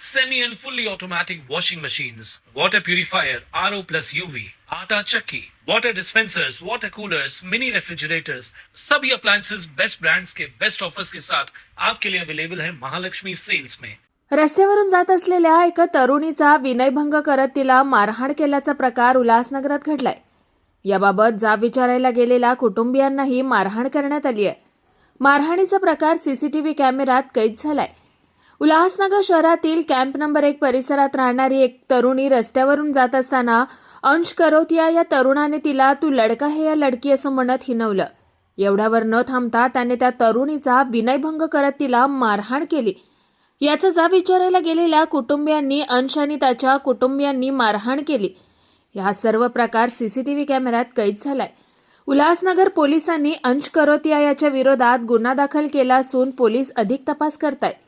semi and fully automatic washing machines, water purifier, RO plus UV, आटा चक्की, water dispensers, water coolers, mini refrigerators, सभी appliances best brands के best offers के साथ आपके लिए अवेलेबल है महालक्ष्मी सेल्स में रस्त्यावरून जात असलेल्या एका तरुणीचा विनयभंग करत तिला मारहाण केल्याचा प्रकार उल्हासनगरात घडलाय. याबाबत जाब विचारायला गेलेल्या कुटुंबियांनाही मारहाण करण्यात आली आहे मारहाणीचा प्रकार सीसीटीव्ही कॅमेऱ्यात कैद झालाय. उल्हासनगर शहरातील कॅम्प नंबर एक परिसरात राहणारी एक तरुणी रस्त्यावरून जात असताना अंश करोतिया या तरुणाने तिला तू लडका हे या लडकी असं म्हणत हिनवलं एवढ्यावर न थांबता त्याने त्या तरुणीचा विनयभंग करत तिला मारहाण केली. याचा जा विचारायला गेलेल्या कुटुंबियांनी अंश आणि त्याच्या कुटुंबियांनी मारहाण केली. हा सर्व प्रकार सीसीटीव्ही कॅमेऱ्यात कैद झालाय. उल्हासनगर पोलिसांनी अंश करोतिया याच्या विरोधात गुन्हा दाखल केला असून पोलीस अधिक तपास करतायत.